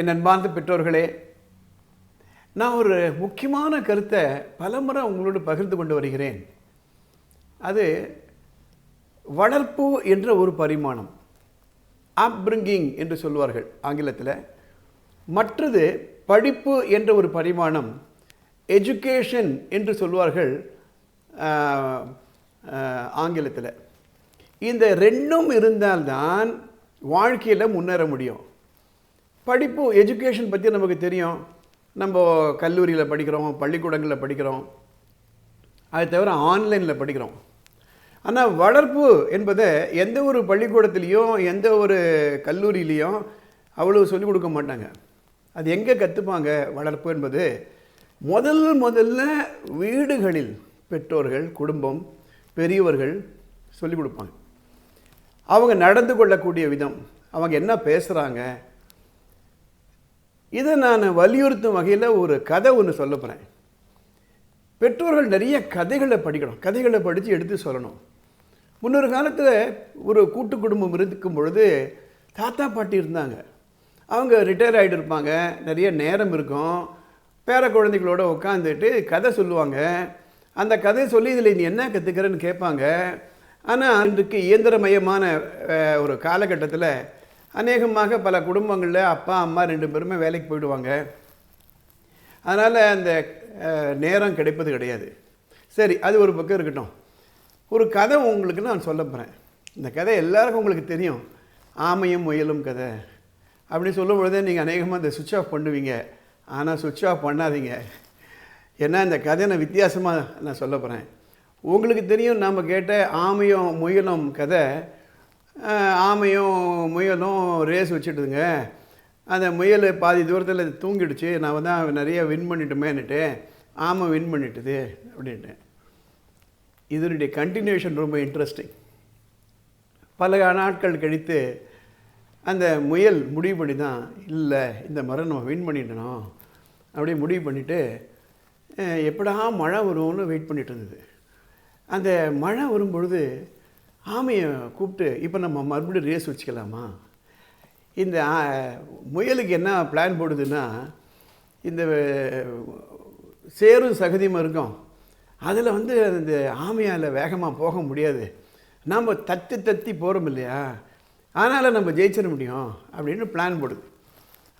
என் அன்பார்ந்த பெற்றோர்களே நான் ஒரு முக்கியமான கருத்தை பலமுறை உங்களோடு பகிர்ந்து கொண்டு வருகிறேன். அது வளர்ப்பு என்ற ஒரு பரிமாணம் அப்ரிங்கிங் என்று சொல்வார்கள் ஆங்கிலத்தில். மற்றது படிப்பு என்ற ஒரு பரிமாணம் எஜுகேஷன் என்று சொல்வார்கள் ஆங்கிலத்தில். இந்த ரெண்டும் இருந்தால்தான் வாழ்க்கையில் முன்னேற முடியும். படிப்பு எஜுகேஷன் பற்றி நமக்கு தெரியும். நம்ம கல்லூரியில் படிக்கிறோம் பள்ளிக்கூடங்களில் படிக்கிறோம். அது தவிர ஆன்லைனில் படிக்கிறோம். ஆனால் வளர்ப்பு என்பதை எந்த ஒரு பள்ளிக்கூடத்துலேயும் எந்த ஒரு கல்லூரியிலையும் அவ்வளோ சொல்லிக் கொடுக்க மாட்டாங்க. அது எங்கே கற்றுப்பாங்க வளர்ப்பு என்பது முதல் முதல்ல வீடுகளில் பெற்றோர்கள் குடும்பம் பெரியவர்கள் சொல்லிக் கொடுப்பாங்க. அவங்க நடந்து கொள்ளக்கூடிய விதம். அவங்க என்ன பேசுகிறாங்க இதை நான் வலியுறுத்தும் வகையில் ஒரு கதை ஒன்று சொல்ல போகிறேன் பெற்றோர்கள் நிறைய கதைகளை படிக்கணும். கதைகளை படித்து எடுத்து சொல்லணும். முன்னொரு காலத்தில் ஒரு கூட்டு குடும்பம் இருக்கும் பொழுது தாத்தா பாட்டி இருந்தாங்க. அவங்க ரிட்டையர் ஆகிட்டு இருப்பாங்க. நிறைய நேரம் இருக்கும். பேர குழந்தைகளோட உட்காந்துட்டு கதை சொல்லுவாங்க. அந்த கதையை சொல்லி இதில் நீ என்ன கற்றுக்கிறன்னு கேட்பாங்க. ஆனால் இன்றைக்கு இயந்திரமயமான ஒரு காலகட்டத்தில் அநேகமாக பல குடும்பங்களில் அப்பா அம்மா ரெண்டு பேருமே வேலைக்கு போயிடுவாங்க. அதனால் அந்த நேரம் கிடைப்பது கிடையாது. சரி அது ஒரு பக்கம் இருக்கட்டும். ஒரு கதை உங்களுக்கு நான் சொல்ல போகிறேன் இந்த கதை எல்லாருக்கும் உங்களுக்கு தெரியும். ஆமையும் முயலும் கதை. அப்படி சொல்லும் பொழுதே நீங்கள் அநேகமாக இந்த சுவிட்ச் ஆஃப் பண்ணுவீங்க. ஆனால் சுவிட்ச் ஆஃப் பண்ணாதீங்க. ஏன்னா இந்த கதை நான் வித்தியாசமாக நான் சொல்ல போகிறேன் உங்களுக்கு தெரியும் நாம் கேட்ட ஆமையும் முயலும் கதை ஆமையும் முயலும் ரேஸ் வச்சுட்டுதுங்க. அந்த முயல் பாதி தூரத்தில் தூங்கிடுச்சு. நான் தான் நிறைய வின் பண்ணிட்டோமேன்னுட்டு ஆமை வின் பண்ணிட்டுது அப்படின்ட்டு. இதனுடைய கண்டினியூஷன் ரொம்ப இன்ட்ரெஸ்டிங் பல நாட்கள் கழித்து அந்த முயல் முடிவு பண்ணி தான் இல்லை இந்த மரம் நம்ம வின் பண்ணிட்டோம் அப்படியே முடிவு பண்ணிவிட்டு எப்படா மழை வரும்னு வெயிட் பண்ணிட்டு இருந்தது. அந்த மழை வரும்பொழுது ஆமையை கூப்பிட்டு இப்போ நம்ம மறுபடியும் ரேஸ் வச்சுக்கலாமா? இந்த முயலுக்கு என்ன பிளான் போடுதுன்னா இந்த சேரும் சகதியும் இருக்கும். அதில் வந்து அந்த ஆமையால் வேகமாக போக முடியாது. நாம் தத்தி தத்தி போகிறோம் இல்லையா? அதனால் நம்ம ஜெயிச்சிட முடியும் அப்படின்னு பிளான் போடுது.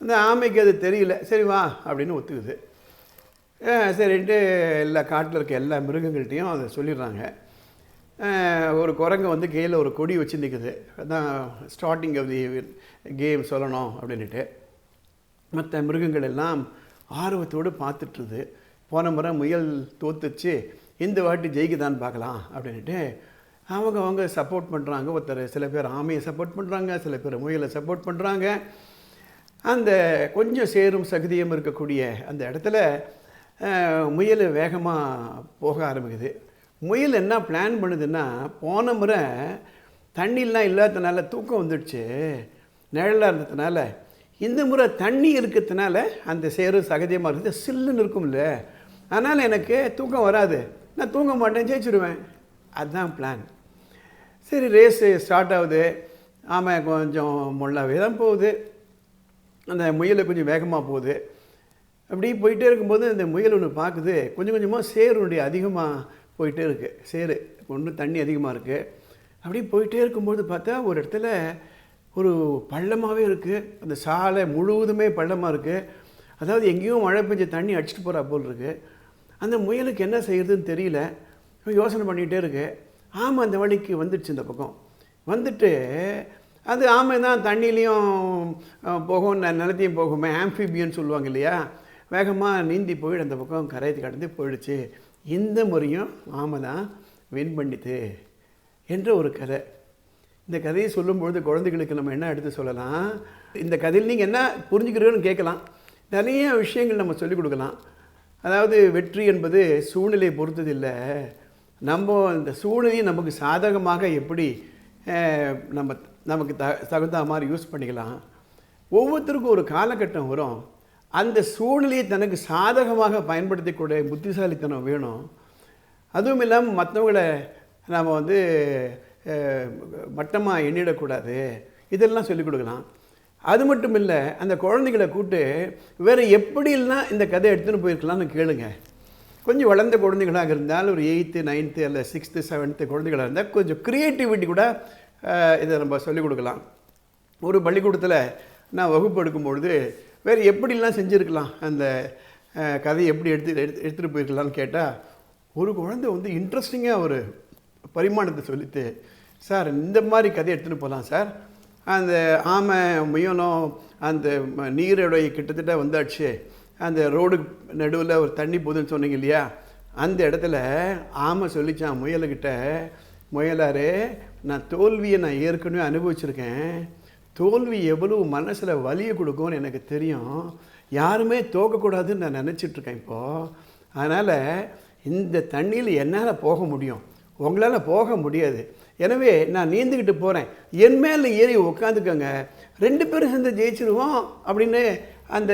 அந்த ஆமைக்கு அது தெரியல. சரி வா அப்படின்னு ஒத்துக்குது. சரின்ட்டு எல்லா காட்டில் இருக்க எல்லா மிருகங்கள்கிட்டையும் அதை சொல்லிடுறாங்க. ஒரு குரங்கு வந்து கையில் ஒரு கொடி வச்சு நிற்குது அதான் ஸ்டார்டிங் ஆஃப் தி கேம் சொல்லணும் அப்படின்ட்டு மற்ற மிருகங்கள் எல்லாம் ஆர்வத்தோடு பார்த்துட்ருது. போன முறை முயல் தோத்துச்சு. இந்த வாட்டி ஜெயிக்குதான்னு பார்க்கலாம் அப்படின்ட்டு அவங்க அவங்க சப்போர்ட் பண்ணுறாங்க ஒருத்தர் சில பேர் ஆமையை சப்போர்ட் பண்ணுறாங்க சில பேர் முயலை சப்போர்ட் பண்ணுறாங்க அந்த கொஞ்சம் சேரும் சகுதியும் இருக்கக்கூடிய அந்த இடத்துல முயல் வேகமாக போக ஆரம்பிக்குது. முயல் என்ன பிளான் பண்ணுதுன்னா போன முறை தண்ணிலாம் இல்லாததுனால தூக்கம் வந்துடுச்சு. நிழலாக இருந்ததுனால. இந்த முறை தண்ணி இருக்கிறதுனால அந்த சேரும் சகஜமாக இருக்குது. சில்லுன்னு இருக்கும்ல. அதனால் எனக்கு தூக்கம் வராது. நான் தூங்க மாட்டேன் ஜெயிச்சிடுவேன் அதுதான் பிளான் சரி ரேஸு ஸ்டார்ட் ஆகுது. ஆமாம் கொஞ்சம் முள்ளாவே தான் போகுது. அந்த முயல் கொஞ்சம் வேகமாக போகுது. அப்படி போயிட்டே இருக்கும்போது அந்த முயல் ஒன்று பார்க்குது. கொஞ்சம் கொஞ்சமாக சேருடைய அதிகமாக போயிட்டே இருக்குது சேரு ஒன்று தண்ணி அதிகமாக இருக்குது அப்படியே போயிட்டே இருக்கும்போது பார்த்தா ஒரு இடத்துல ஒரு பள்ளமாகவே இருக்குது அந்த சாலை முழுவதுமே பள்ளமாக இருக்குது அதாவது எங்கேயும் மழை பெஞ்ச தண்ணி அடிச்சிட்டு போகிறா போல் இருக்குது அந்த முயலுக்கு என்ன செய்யறதுன்னு தெரியல. யோசனை பண்ணிகிட்டே இருக்கு. ஆமாம் அந்த வழிக்கு வந்துடுச்சு இந்த பக்கம். வந்துட்டு அது ஆமை தான் தண்ணிலையும் போகும் ந- நிலத்தையும் போகுமே ஆம்ஃபிபியன்னு சொல்லுவாங்க இல்லையா? வேகமாக நீந்தி போய் அந்த பக்கம் கரையை கடந்து போயிடுச்சு. இந்த முறையும் ஆமை தான் வின் பண்ணிது என்ற ஒரு கதை. இந்த கதையை சொல்லும்பொழுது குழந்தைகளுக்கு நம்ம என்ன எடுத்து சொல்லலாம்? இந்த கதையில் நீங்கள் என்ன புரிஞ்சுக்கிறீங்கன்னு கேட்கலாம். நிறைய விஷயங்கள் நம்ம சொல்லிக் கொடுக்கலாம். அதாவது வெற்றி என்பது சூழ்நிலையை பொறுத்தது இல்லை நம்ம இந்த சூழ்நிலையை நமக்கு சாதகமாக எப்படி நம்ம நமக்கு த தகுந்த மாதிரி யூஸ் பண்ணிக்கலாம். ஒவ்வொருத்தருக்கும் ஒரு காலகட்டம் வரும். அந்த சூழ்நிலையை தனக்கு சாதகமாக பயன்படுத்தக்கூடிய புத்திசாலித்தனம் வேணும். அதுவும் இல்லாமல் மற்றவங்களை நாம் வந்து மட்டமாக எண்ணிடக்கூடாது. இதெல்லாம் சொல்லிக் கொடுக்கலாம். அது மட்டும் இல்லை அந்த குழந்தைகளை கூப்பிட்டு வேறு எப்படிலாம் இந்த கதை எடுத்துன்னு போயிருக்கலாம்னு கேளுங்க. கொஞ்சம் வளர்ந்த குழந்தைகளாக இருந்தால் ஒரு எயித்து நைன்த்து அல்ல சிக்ஸ்த்து செவன்த்து குழந்தைகளாக இருந்தால் கொஞ்சம் க்ரியேட்டிவிட்டி கூட இதை நம்ம சொல்லிக் கொடுக்கலாம். ஒரு பள்ளிக்கூடத்தில் நான் வகுப்பு எடுக்கும்பொழுது வேறு எப்படிலாம் செஞ்சுருக்கலாம்? அந்த கதையை எப்படி எடுத்து எடுத்து எடுத்துகிட்டு போயிருக்கலாம்னு கேட்டால் ஒரு குழந்தை வந்து இன்ட்ரெஸ்டிங்காக ஒரு பரிமாணத்தை சொல்லிட்டு சார் இந்த மாதிரி கதை எடுத்துகிட்டு போகலாம் சார். அந்த ஆமை முயலும் அந்த நீரோடைய கிட்டத்தட்ட வந்தாச்சு. அந்த ரோடு நடுவில் ஒரு தண்ணி போகுதுன்னு சொன்னீங்க இல்லையா? அந்த இடத்துல ஆமை சொல்லிச்சான் முயலுக்கிட்ட முயலாரு நான் தோல்வியை நான் ஏற்கனவே அனுபவிச்சிருக்கேன். தோல்வி எவ்வளவு மனசில் வலியை கொடுக்கும்னு எனக்கு தெரியும். யாருமே தோக்கக்கூடாதுன்னு நான் நினச்சிட்ருக்கேன் இப்போது அதனால் இந்த தண்ணியில் என்னால் போக முடியும்? உங்களால் போக முடியாது. எனவே நான் நீந்துக்கிட்டு போகிறேன் என் மேலே ஏறி உட்காந்துக்கோங்க ரெண்டு பேரும் சேர்ந்து ஜெயிச்சிருவோம் அப்படின்னு அந்த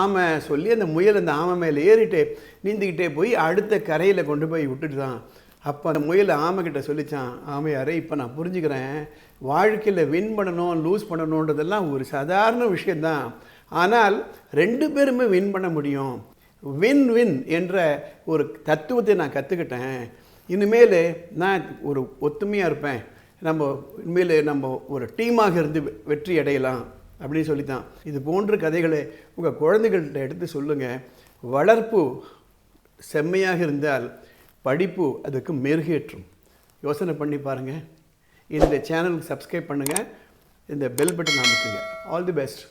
ஆமை சொல்லி அந்த முயல் அந்த ஆமை மேலே ஏறிட்டு நீந்திக்கிட்டே போய் அடுத்த கரையில் கொண்டு போய் விட்டுட்டு தான் அப்போ அந்த முயல் ஆமைக்கிட்ட சொல்லிச்சான் ஆமையாரே இப்போ நான் புரிஞ்சுக்கிறேன். வாழ்க்கையில் வின் பண்ணணும் லூஸ் பண்ணணுன்றதெல்லாம் ஒரு சாதாரண விஷயந்தான் ஆனால் ரெண்டு பேருமே வின் பண்ண முடியும். வின் வின் என்ற ஒரு தத்துவத்தை நான் கற்றுக்கிட்டேன் இனிமேல் நான் ஒரு ஒத்துமையாக இருப்பேன். நம்ம இனிமேல் நம்ம ஒரு டீமாக இருந்து வெ- வெற்றி அடையலாம். அப்படின்னு சொல்லித்தான். இது போன்ற கதைகளை உங்கள் குழந்தைகள்கிட்ட எடுத்து சொல்லுங்கள் வளர்ப்பு செம்மையாக இருந்தால் படிப்பு அதுக்கு மெருகேற்றும். யோசனை பண்ணி பாருங்கள் இந்த சேனலுக்கு சப்ஸ்கிரைப் பண்ணுங்கள் இந்த bell button அமைக்குங்க. All the best